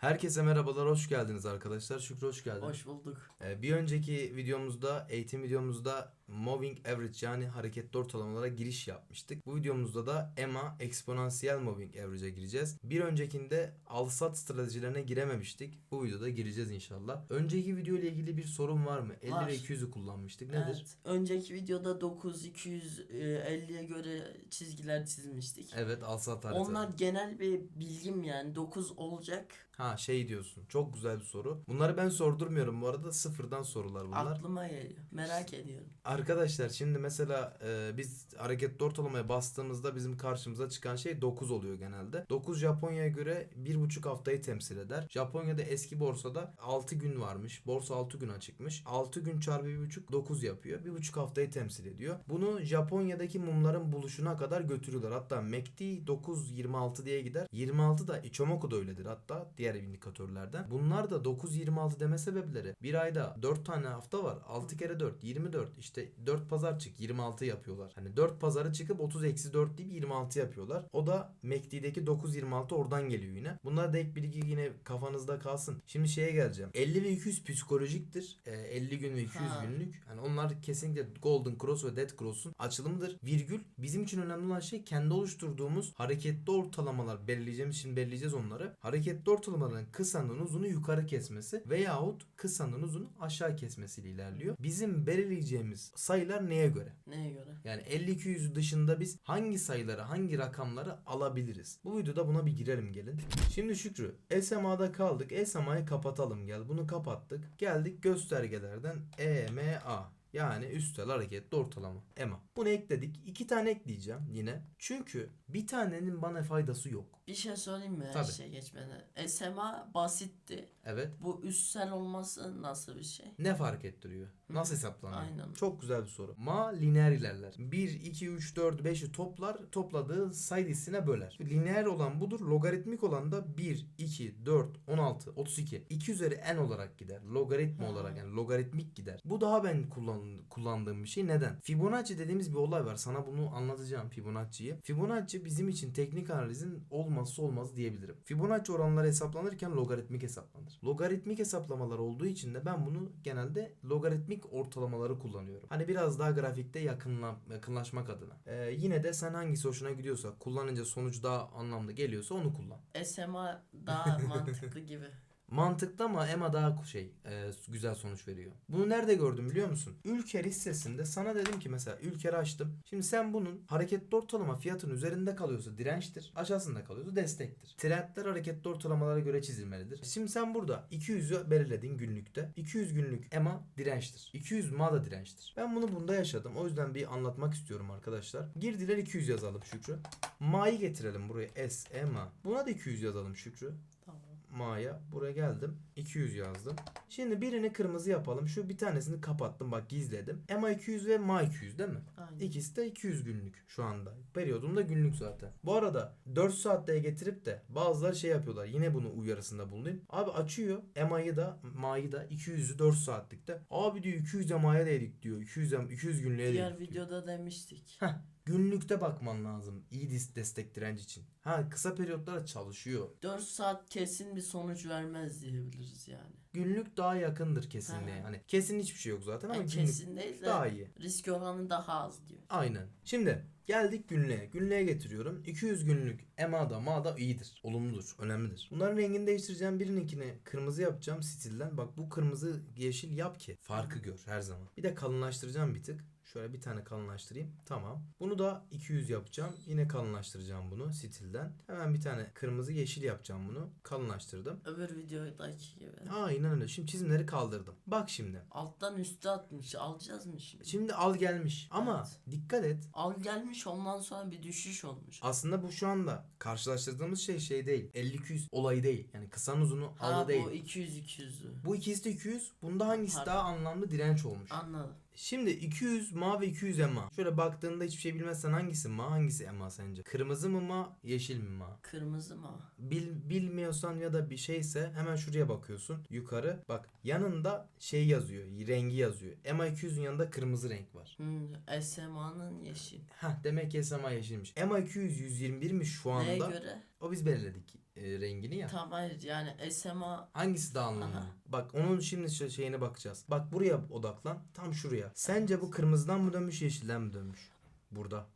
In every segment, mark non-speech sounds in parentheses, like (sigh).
Herkese merhabalar, hoş geldiniz arkadaşlar. Şükrü hoş geldin. Hoş bulduk. Ee, bir önceki videomuzda, eğitim videomuzda moving average yani hareketli ortalamalara giriş yapmıştık. Bu videomuzda da EMA eksponansiyel moving average'e gireceğiz. Bir öncekinde al-sat stratejilerine girememiştik. Bu videoda gireceğiz inşallah. Önceki video ile ilgili bir sorun var mı? 50 Var. ve 200'ü kullanmıştık. Nedir? Evet. Önceki videoda 9 250'ye göre çizgiler çizmiştik. Evet, al-sat harita. Onlar genel bir bilgim yani 9 olacak. Ha şey diyorsun. Çok güzel bir soru. Bunları ben sordurmuyorum bu arada. Sıfırdan sorular bunlar. Aklıma geliyor. Merak ediyorum. Arkadaşlar şimdi mesela e, biz hareketli ortalamaya bastığımızda bizim karşımıza çıkan şey 9 oluyor genelde. 9 Japonya'ya göre 1,5 haftayı temsil eder. Japonya'da eski borsada 6 gün varmış. Borsa 6 gün açıkmış. 6 gün çarpı 1,5 9 yapıyor. 1,5 haftayı temsil ediyor. Bunu Japonya'daki mumların buluşuna kadar götürüyorlar. Hatta MACD 9.26 diye gider. 26 da Ichimoku da öyledir hatta diğer indikatörlerden. Bunlar da 9.26 deme sebepleri. Bir ayda 4 tane hafta var. 6 kere 4 24. İşte 4 pazar çık 26 yapıyorlar. Hani 4 pazarı çıkıp 30 eksi 4 deyip 26 yapıyorlar. O da MACD'deki 9.26 oradan geliyor yine. Bunlar da ek bilgi yine kafanızda kalsın. Şimdi şeye geleceğim. 50 ve 200 psikolojiktir. Ee, 50 gün ve 200 Ha. günlük. Hani onlar kesinlikle Golden Cross ve Dead Cross'un açılımıdır. Virgül bizim için önemli olan şey kendi oluşturduğumuz hareketli ortalamalar belirleyeceğimiz için belirleyeceğiz onları. Hareketli ortalamaların kısanın uzunu yukarı kesmesi veyahut kısanın uzunu aşağı kesmesiyle ilerliyor. Bizim belirleyeceğimiz sayılar neye göre? Neye göre? Yani 50-200 dışında biz hangi sayıları, hangi rakamları alabiliriz? Bu videoda buna bir girelim gelin. Şimdi Şükrü, SMA'da kaldık. SMA'yı kapatalım gel. Bunu kapattık. Geldik göstergelerden EMA. Yani üstel hareketli ortalama. EMA. Bunu ekledik. İki tane ekleyeceğim yine. Çünkü bir tanenin bana faydası yok. Bir şey söyleyeyim mi her Tabii. şey geçmeden? SMA basitti. Evet. Bu üstsel olması nasıl bir şey? Ne fark ettiriyor? Nasıl hesaplanıyor? Aynen. Çok güzel bir soru. Ma lineer ilerler. 1, 2, 3, 4, 5'i toplar. Topladığı sayı listesine böler. Lineer olan budur. Logaritmik olan da 1, 2, 4, 16, 32. 2 üzeri n olarak gider. Logaritma olarak yani logaritmik gider. Bu daha ben kullan, kullandığım bir şey. Neden? Fibonacci dediğimiz bir olay var. Sana bunu anlatacağım Fibonacci'yi. Fibonacci bizim için teknik analizin olmazsa olmazı diyebilirim. Fibonacci oranları hesaplanırken logaritmik hesaplanır. Logaritmik hesaplamalar olduğu için de ben bunu genelde logaritmik ortalamaları kullanıyorum. Hani biraz daha grafikte yakınla, yakınlaşmak adına. Ee, yine de sen hangisi hoşuna gidiyorsa kullanınca sonuç daha anlamlı geliyorsa onu kullan. SMA daha (laughs) mantıklı gibi. Mantıklı ama EMA daha şey e, güzel sonuç veriyor. Bunu nerede gördüm biliyor musun? Ülker hissesinde sana dedim ki mesela Ülker'i açtım. Şimdi sen bunun hareketli ortalama fiyatın üzerinde kalıyorsa dirençtir. Aşağısında kalıyorsa destektir. Trendler hareketli ortalamalara göre çizilmelidir. Şimdi sen burada 200'ü belirledin günlükte. 200 günlük EMA dirençtir. 200 MA da dirençtir. Ben bunu bunda yaşadım. O yüzden bir anlatmak istiyorum arkadaşlar. Girdiler 200 yazalım Şükrü. MA'yı getirelim buraya. S, EMA. Buna da 200 yazalım Şükrü. Ma'ya buraya geldim. 200 yazdım. Şimdi birini kırmızı yapalım. Şu bir tanesini kapattım bak gizledim. EMA 200 ve MA 200 değil mi? Aynen. İkisi de 200 günlük şu anda. Periyodum da günlük zaten. Bu arada 4 saatte getirip de bazıları şey yapıyorlar. Yine bunu uyarısında bulunayım. Abi açıyor EMA'yı da MA'yı da 200'ü 4 saatlikte. Abi diyor 200 EMA'ya değdik diyor. 200 em- 200 günlüğe Diğer değdik diyor. videoda demiştik. Heh, günlükte bakman lazım. İyi destek direnç için. Ha kısa periyotlara çalışıyor. 4 saat kesin bir sonuç vermez diyebiliriz yani. Günlük daha yakındır kesinliğe. Ha. Hani kesin hiçbir şey yok zaten ama Yani günlük kesin değil de daha iyi. risk oranı daha az diyor. Aynen. Şimdi geldik günlüğe. Günlüğe getiriyorum. 200 günlük EMA'da MA'da iyidir. Olumludur. Önemlidir. Bunların rengini değiştireceğim. Birininkini kırmızı yapacağım stilden. Bak bu kırmızı yeşil yap ki farkı gör her zaman. Bir de kalınlaştıracağım bir tık. Şöyle bir tane kalınlaştırayım. Tamam. Bunu da 200 yapacağım. Yine kalınlaştıracağım bunu stilden. Hemen bir tane kırmızı yeşil yapacağım bunu. Kalınlaştırdım. Öbür videodaki gibi. Aynen öyle. Şimdi çizimleri kaldırdım. Bak şimdi. Alttan üste atmış. Alacağız mı şimdi? Şimdi al gelmiş. Ama dikkat et. Al gelmiş ondan sonra bir düşüş olmuş. Aslında bu şu anda karşılaştırdığımız şey şey değil. 50-200 olayı değil. Yani kısanın uzunu Ha alı değil. bu 200 200'lü. Bu ikisi de 200. Bunda hangisi Pardon. daha anlamlı direnç olmuş? Anladım. Şimdi 200 ma ve 200 ema. Şöyle baktığında hiçbir şey bilmezsen hangisi ma hangisi ema sence? Kırmızı mı ma yeşil mi ma? Kırmızı mı? Bil, bilmiyorsan ya da bir şeyse hemen şuraya bakıyorsun. Yukarı bak yanında şey yazıyor. Rengi yazıyor. EMA 200'ün yanında kırmızı renk var. Hmm, SMA'nın yeşil. Heh demek ki SMA yeşilmiş. EMA 200 121'miş şu anda. Neye göre? O biz belirledik. E, rengini ya. Tamam hayır yani SMA Hangisi daha anlamlı? Aha. Bak onun şimdi şu şeyine bakacağız. Bak buraya odaklan. Tam şuraya. Sence bu kırmızıdan mı dönmüş yeşilden mi dönmüş? Burada.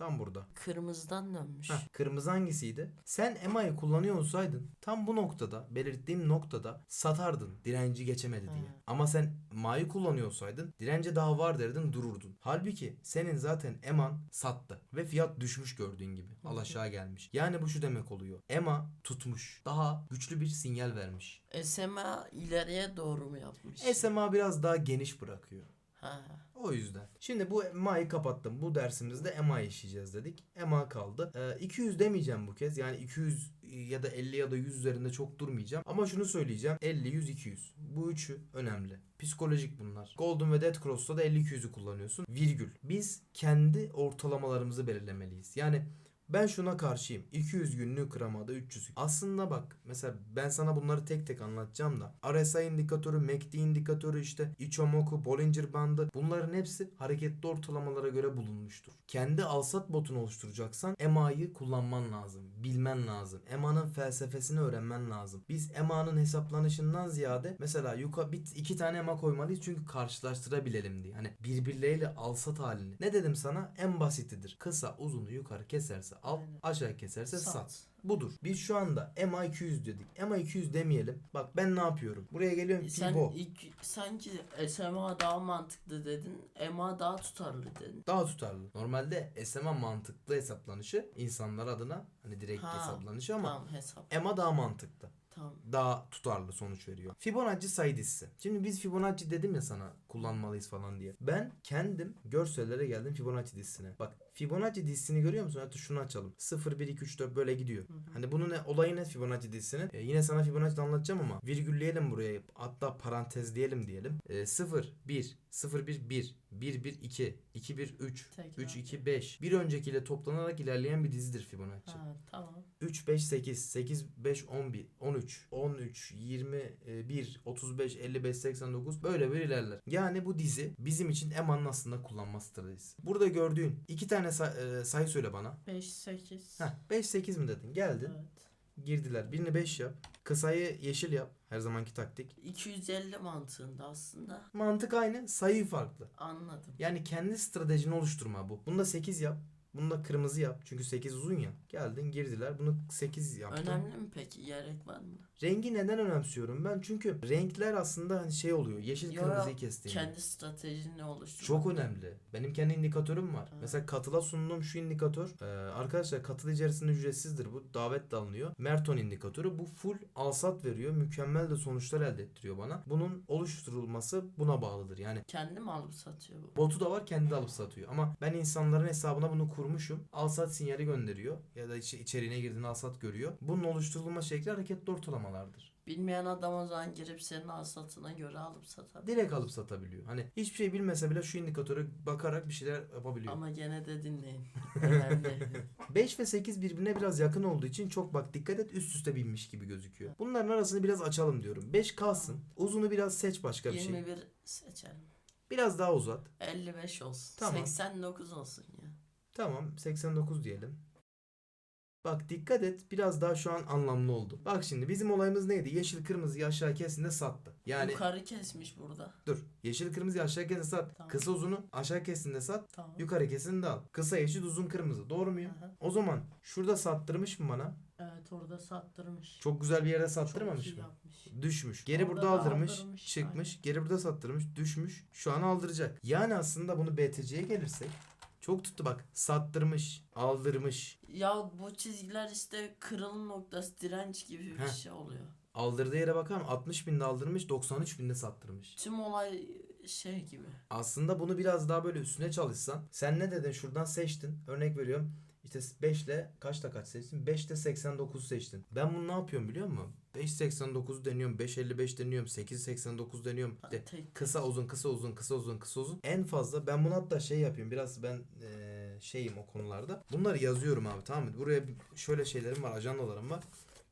Tam burada. kırmızıdan dönmüş. Heh, kırmızı hangisiydi? Sen EMA'yı kullanıyor olsaydın tam bu noktada belirttiğim noktada satardın direnci geçemedi diye. Hı. Ama sen MA'yı kullanıyor olsaydın dirence daha var derdin dururdun. Halbuki senin zaten EMA'n sattı ve fiyat düşmüş gördüğün gibi. Al aşağı gelmiş. Yani bu şu demek oluyor. EMA tutmuş. Daha güçlü bir sinyal vermiş. SMA ileriye doğru mu yapmış? SMA biraz daha geniş bırakıyor. Ha. O yüzden. Şimdi bu EMA'yı kapattım. Bu dersimizde EMA işleyeceğiz dedik. EMA kaldı. Ee, 200 demeyeceğim bu kez. Yani 200 ya da 50 ya da 100 üzerinde çok durmayacağım. Ama şunu söyleyeceğim. 50, 100, 200. Bu üçü önemli. Psikolojik bunlar. Golden ve Dead Cross'ta da 50-200'ü kullanıyorsun. Virgül. Biz kendi ortalamalarımızı belirlemeliyiz. Yani ben şuna karşıyım. 200 günlük kramada 300. Aslında bak mesela ben sana bunları tek tek anlatacağım da. RSI indikatörü, MACD indikatörü işte Ichimoku, Bollinger bandı bunların hepsi hareketli ortalamalara göre bulunmuştur. Kendi alsat botunu oluşturacaksan EMA'yı kullanman lazım. Bilmen lazım. EMA'nın felsefesini öğrenmen lazım. Biz EMA'nın hesaplanışından ziyade mesela yuka bir iki tane EMA koymalıyız çünkü karşılaştırabilelim diye. Hani birbirleriyle alsat halini. Ne dedim sana? En basitidir. Kısa uzunu yukarı keserse al, Aynen. aşağı keserse sat. Sat. Budur. Biz şu anda EMA 200 dedik. EMA 200 demeyelim. Bak ben ne yapıyorum? Buraya geliyorum Sen Fibo. ilk, sanki SMA daha mantıklı dedin. EMA daha tutarlı dedin. Daha tutarlı. Normalde SMA mantıklı hesaplanışı insanlar adına hani direkt Ha, hesaplanışı ama Tamam hesap. EMA daha mantıklı. Tamam. Daha tutarlı sonuç veriyor. Fibonacci sayı dizisi. Şimdi biz Fibonacci dedim ya sana kullanmalıyız falan diye. Ben kendim görsellere geldim Fibonacci dizisine. Bak Fibonacci dizisini görüyor musun? Hatta şunu açalım. 0, 1, 2, 3, 4 böyle gidiyor. Hani bunun ne, olayı ne Fibonacci dizisinin? Ee, yine sana Fibonacci anlatacağım ama virgülleyelim buraya. Hatta parantezleyelim diyelim. Ee, 0, 1, 0, 1, 1, 1, 1, 2, 2, 1, 3, Tekrar. 3, 2, 5. Bir öncekiyle toplanarak ilerleyen bir dizidir Fibonacci. Ha, tamam. 3, 5, 8, 8, 5, 11, 13, 13, 21, 35, 55, 89 böyle bir ilerler. Yani bu dizi bizim için EMA'nın aslında kullanma stratejisi. Burada gördüğün iki tane say- e, sayı söyle bana. 5 8. Heh, 5, 8 mi dedin? Geldin. Evet. Girdiler. Birini 5 yap. Kısayı yeşil yap. Her zamanki taktik. 250 mantığında aslında. Mantık aynı. Sayı farklı. Anladım. Yani kendi stratejini oluşturma bu. Bunda 8 yap. Bunda kırmızı yap. Çünkü 8 uzun ya. Geldin girdiler. Bunu 8 yaptın. Önemli mi peki? Gerek var mı? Rengi neden önemsiyorum ben? Çünkü renkler aslında hani şey oluyor. Yeşil Yo, kırmızıyı kestiğinde. Kendi stratejini oluştur. Çok önemli. Benim kendi indikatörüm var. Ha. Mesela katıla sunduğum şu indikatör. Ee, arkadaşlar katıl içerisinde ücretsizdir bu. Davet de alınıyor. Merton indikatörü. Bu full alsat veriyor. Mükemmel de sonuçlar elde ettiriyor bana. Bunun oluşturulması buna bağlıdır. Yani Kendi mi alıp satıyor bu? botu da var kendi de alıp satıyor. Ama ben insanların hesabına bunu kurmuşum. Alsat sinyali gönderiyor. Ya da içi- içeriğine girdiğinde alsat görüyor. Bunun oluşturulma şekli hareketli ortalamalardır. Bilmeyen adam o zaman girip senin alsatına göre alıp satar. direkt alıp satabiliyor. Hani hiçbir şey bilmese bile şu indikatöre bakarak bir şeyler yapabiliyor. Ama gene de dinleyin. (laughs) Önemli. 5 ve 8 birbirine biraz yakın olduğu için çok bak dikkat et üst üste binmiş gibi gözüküyor. Bunların arasını biraz açalım diyorum. 5 kalsın. Uzunu biraz seç başka bir şey. 21 seçelim. Biraz daha uzat. 55 olsun. Tamam. 89 olsun ya. Tamam 89 diyelim. Bak dikkat et biraz daha şu an anlamlı oldu. Bak şimdi bizim olayımız neydi? Yeşil kırmızıyı aşağı kesin sattı. Yani Yukarı kesmiş burada. dur. Yeşil kırmızıyı aşağı kesin sat. Tamam. Kısa uzunu aşağı kesin de sat. Tamam. Yukarı kesin de al. Kısa yeşil uzun kırmızı. Doğru muyum? Aha. O zaman şurada sattırmış mı bana? Evet orada sattırmış. Çok güzel bir yere sattırmamış iyi mı? yapmış. Düşmüş. Geri Orada burada da aldırmış, aldırmış, çıkmış. Geri burada sattırmış, düşmüş. Şu an aldıracak. Yani aslında bunu BTC'ye gelirsek çok tuttu bak. Sattırmış, aldırmış. Ya bu çizgiler işte kırılım noktası direnç gibi bir Heh. şey oluyor. Aldırdığı yere bakalım 60 binde aldırmış, 93 binde sattırmış. Tüm olay şey gibi. Aslında bunu biraz daha böyle üstüne çalışsan. Sen ne dedin? Şuradan seçtin. Örnek veriyorum. İşte 5 ile kaçta kaç seçtin? 5 ile 89 seçtin. Ben bunu ne yapıyorum biliyor musun? 5.89 deniyorum, 5.55 deniyorum, 8.89 deniyorum. İşte kısa uzun kısa uzun kısa uzun kısa uzun. En fazla ben bunu hatta şey yapıyorum. Biraz ben eee, şeyim o konularda. Bunları yazıyorum abi tamam mı? Buraya şöyle şeylerim var, ajandalarım var.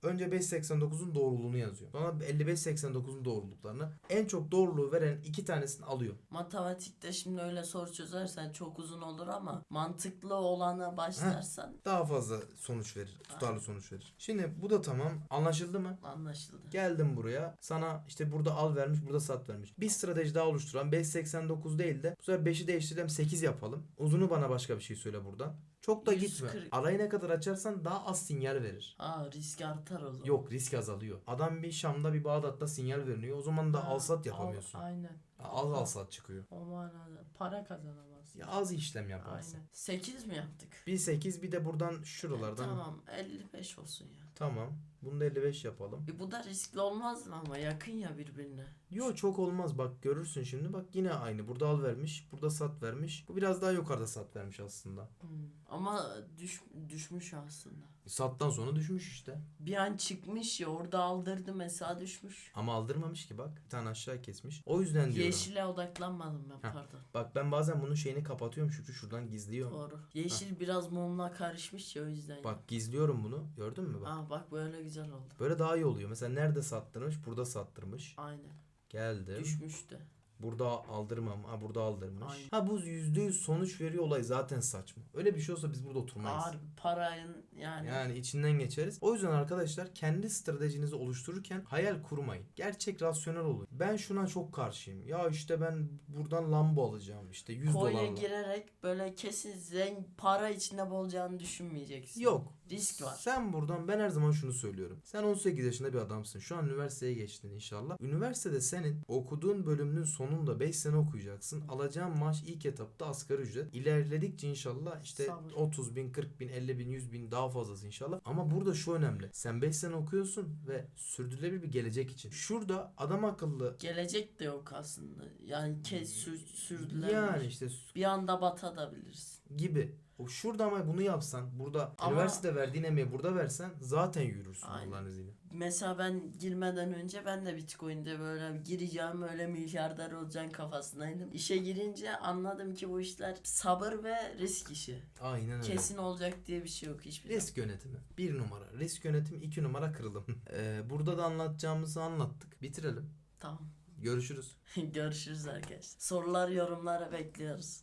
Önce 5.89'un doğruluğunu yazıyor. Sonra 55.89'un doğruluklarını. En çok doğruluğu veren iki tanesini alıyor. Matematikte şimdi öyle soru çözersen çok uzun olur ama mantıklı olana başlarsan Daha fazla sonuç verir. Tutarlı sonuç verir. Şimdi bu da tamam. Anlaşıldı mı? anlaşıldı. Geldim buraya. Sana işte burada al vermiş, burada sat vermiş. Bir strateji daha oluşturan 5.89 değil de bu sefer 5'i değiştirelim 8 yapalım. Uzunu bana başka bir şey söyle buradan. Çok da gitme. 140. Arayı ne kadar açarsan daha az sinyal verir. Aa risk artar o zaman. Yok risk azalıyor. Adam bir Şam'da bir Bağdat'ta sinyal veriliyor. O zaman da Ha, al sat al- yapamıyorsun. aynen. Az al sat çıkıyor. O manada para kazanamazsın. Ya az işlem yaparsın. Aynen. 8 mi yaptık? Bir 8 bir de buradan şuralardan. Tamam 55 olsun ya. Tamam. Bunu da 55 yapalım. E bu da riskli olmaz mı ama yakın ya birbirine. Yo çok olmaz bak görürsün şimdi bak yine aynı burada al vermiş burada sat vermiş bu biraz daha yukarıda sat vermiş aslında Hmm. Ama düş, düşmüş aslında. Sattan sonra düşmüş işte Bir an çıkmış ya orada aldırdı mesela düşmüş. ama aldırmamış ki bak bir tane aşağı kesmiş o yüzden diyorum Yeşile odaklanmadım ben Heh. pardon. bak ben bazen bunun şeyini kapatıyorum Şükrü şuradan gizliyorum Doğru. Yeşil biraz mumla karışmış ya o yüzden. bak gizliyorum bunu gördün mü bak Aa bak böyle güzel oldu. böyle daha iyi oluyor mesela nerede sattırmış burada sattırmış Aynen. geldim Düşmüştü. Burada aldırmam. Ha burada aldırmış. Aynen. Ha bu %100 sonuç veriyor olay zaten saçma. Öyle bir şey olsa biz burada oturmayız. Ağır parayın yani. Yani içinden geçeriz. O yüzden arkadaşlar kendi stratejinizi oluştururken hayal kurmayın. Gerçek rasyonel olun. Ben şuna çok karşıyım. Ya işte ben buradan Lambo alacağım işte 100 Koya dolarla. girerek böyle kesin zengin para içinde bolacağını düşünmeyeceksin. Yok. Risk var. Sen buradan ben her zaman şunu söylüyorum. Sen 18 yaşında bir adamsın. Şu an üniversiteye geçtin inşallah. Üniversitede senin okuduğun bölümünün sonunda 5 sene okuyacaksın. Alacağın maaş ilk etapta asgari ücret. İlerledikçe inşallah işte Sabır. 30 bin, 40 bin, 50 bin, 100 bin daha fazlası inşallah. Ama burada şu önemli. Sen 5 sene okuyorsun ve sürdürülebilir bir gelecek için. Şurada adam akıllı Gelecek de yok aslında. Yani kes sür, sürdüler. yani işte Bir anda batabiliriz. gibi. O şurada ama bunu yapsan, burada Ama- üniversitede verdiğin emeği burada versen zaten yürürsün Aynen. Allah'ın izniyle. Mesela ben girmeden önce ben de Bitcoin'de böyle gireceğim öyle milyarder olacağım kafasındaydım. İşe girince anladım ki bu işler sabır ve risk işi. Aynen öyle. Kesin olacak diye bir şey yok hiçbir zaman. Risk yönetimi. Bir numara. Risk yönetimi iki numara kırılım. (laughs) Ee, burada da anlatacağımızı anlattık. Bitirelim. Tamam. Görüşürüz. (laughs) Görüşürüz arkadaşlar. Sorular yorumlara bekliyoruz.